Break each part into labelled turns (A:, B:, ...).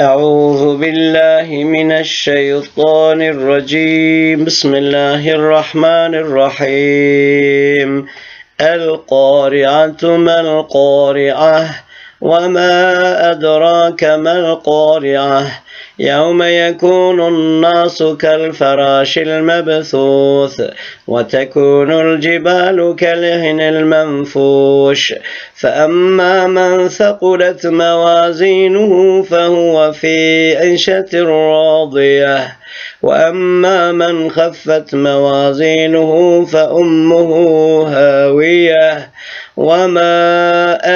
A: أعوذ بالله من الشيطان الرجيم. بسم الله الرحمن الرحيم. القارعة ما القارعة؟ وما أدراك ما القارعة يوم يكون الناس كالفراش المبثوث وتكون الجبال كالهن المنفوش فأما من ثقلت موازينه فهو في عيشة راضية وأما من خفت موازينه فأمه هاوية وما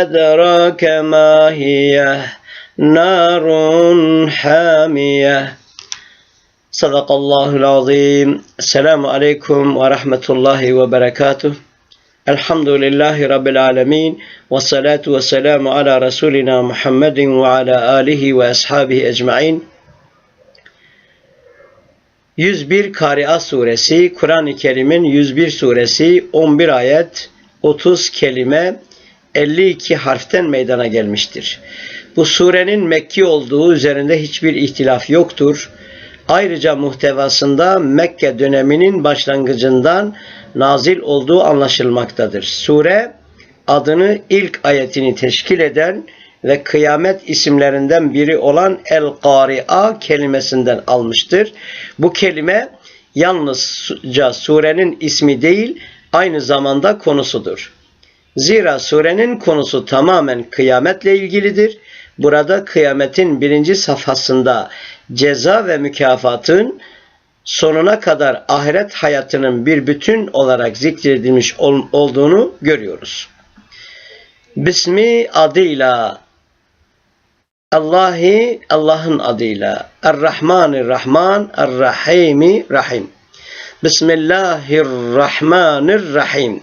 A: أدراك ما هي نار حامية صدق الله العظيم السلام عليكم ورحمة الله وبركاته الحمد لله رب العالمين والصلاة والسلام على رسولنا محمد وعلى آله وأصحابه أجمعين 101 Kari'a suresi, Kur'an-ı Kerim'in 101 suresi, 11 ayet, 30 kelime, 52 harften meydana gelmiştir. Bu surenin Mekki olduğu üzerinde hiçbir ihtilaf yoktur. Ayrıca muhtevasında Mekke döneminin başlangıcından nazil olduğu anlaşılmaktadır. Sure adını ilk ayetini teşkil eden ve kıyamet isimlerinden biri olan El-Kari'a kelimesinden almıştır. Bu kelime yalnızca surenin ismi değil, aynı zamanda konusudur. Zira surenin konusu tamamen kıyametle ilgilidir. Burada kıyametin birinci safhasında ceza ve mükafatın sonuna kadar ahiret hayatının bir bütün olarak zikredilmiş ol- olduğunu görüyoruz. Bismi adıyla Allahi Allah'ın adıyla Er-Rahmanir-Rahman Er-Rahimi Rahim Bismillahirrahmanirrahim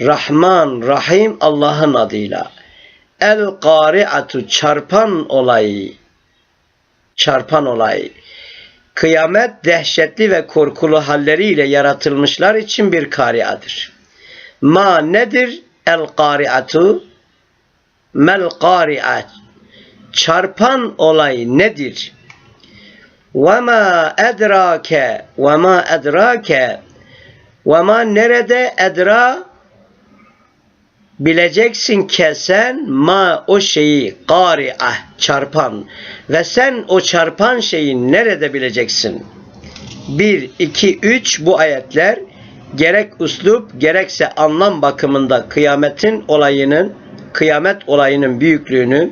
A: Rahman Rahim Allah'ın adıyla El-Kari'atu çarpan olay çarpan olay Kıyamet dehşetli ve korkulu halleriyle yaratılmışlar için bir kariadır. Ma nedir? El-Kari'atu Mel-Kari'at çarpan olay nedir? Ve ma edrake ve ma nerede edra bileceksin ki sen ma o şeyi kari'ah çarpan ve sen o çarpan şeyi nerede bileceksin? 1, 2, 3 bu ayetler gerek uslup gerekse anlam bakımında kıyametin olayının kıyamet olayının büyüklüğünü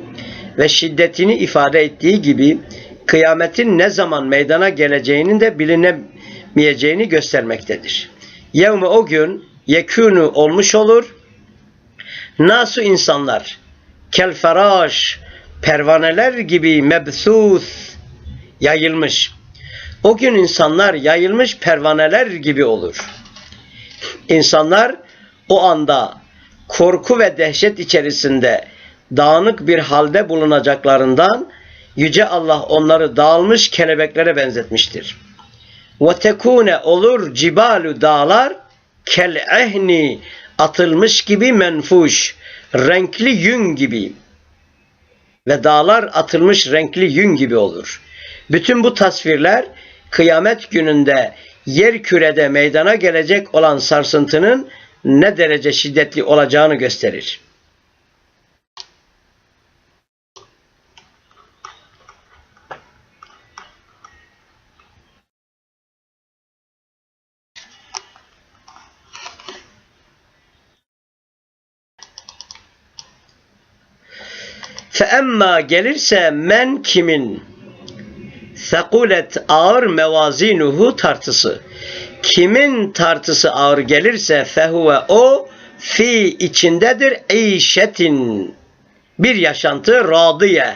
A: ve şiddetini ifade ettiği gibi kıyametin ne zaman meydana geleceğinin de bilinemeyeceğini göstermektedir. Yevme o gün yekûnü olmuş olur. Nasu insanlar kel feraş pervaneler gibi mebsus yayılmış. O gün insanlar yayılmış pervaneler gibi olur. İnsanlar o anda korku ve dehşet içerisinde dağınık bir halde bulunacaklarından Yüce Allah onları dağılmış kelebeklere benzetmiştir. Tekune olur cibalu dağlar kel ehni atılmış gibi menfuş, renkli yün gibi ve dağlar atılmış renkli yün gibi olur. Bütün bu tasvirler kıyamet gününde yer kürede meydana gelecek olan sarsıntının ne derece şiddetli olacağını gösterir. Feemma gelirse men kimin? Sekulet ağır mevazinuhu tartısı. Kimin tartısı ağır gelirse fehuve o fi içindedir işetin bir yaşantı radiye.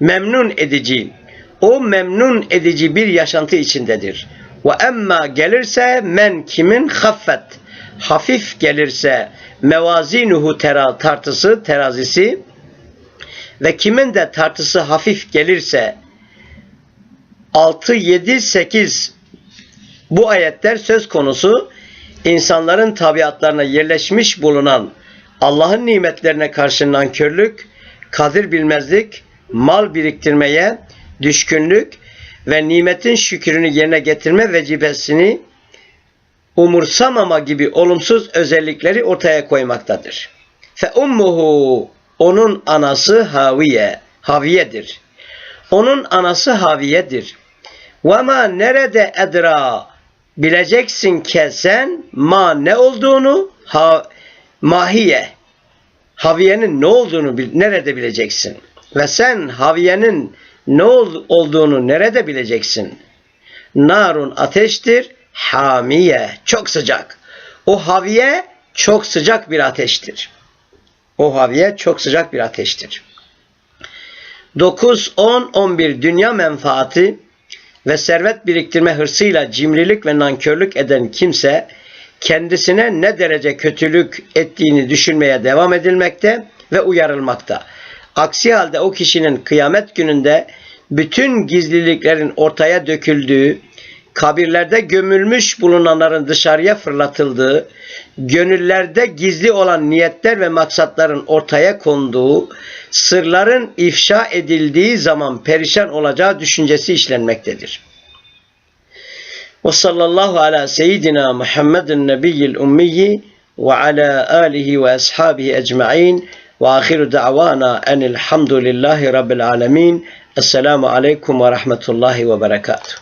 A: Memnun edici. O memnun edici bir yaşantı içindedir. Ve emma gelirse men kimin? Haffet. Hafif gelirse mevazinuhu tera, tartısı terazisi ve kimin de tartısı hafif gelirse 6, 7, 8 bu ayetler söz konusu insanların tabiatlarına yerleşmiş bulunan Allah'ın nimetlerine karşı nankörlük, kadir bilmezlik, mal biriktirmeye, düşkünlük ve nimetin şükrünü yerine getirme vecibesini umursamama gibi olumsuz özellikleri ortaya koymaktadır. Fe ummuhu onun anası haviye, haviyedir. Onun anası haviyedir. Ve ma nerede edra bileceksin ki sen ma ne olduğunu ha, mahiye haviyenin ne olduğunu nerede bileceksin? Ve sen haviyenin ne ol- olduğunu nerede bileceksin? Narun ateştir, hamiye çok sıcak. O haviye çok sıcak bir ateştir. O haviye çok sıcak bir ateştir. 9, 10, 11 dünya menfaati ve servet biriktirme hırsıyla cimrilik ve nankörlük eden kimse kendisine ne derece kötülük ettiğini düşünmeye devam edilmekte ve uyarılmakta. Aksi halde o kişinin kıyamet gününde bütün gizliliklerin ortaya döküldüğü, kabirlerde gömülmüş bulunanların dışarıya fırlatıldığı, gönüllerde gizli olan niyetler ve maksatların ortaya konduğu, sırların ifşa edildiği zaman perişan olacağı düşüncesi işlenmektedir. Ve sallallahu ala seyyidina Muhammedin nebiyyil ummiyi ve ala alihi ve ashabihi ecma'in ve ahiru da'vana enilhamdülillahi rabbil alemin. Esselamu aleyküm ve rahmetullahi ve berekatuhu.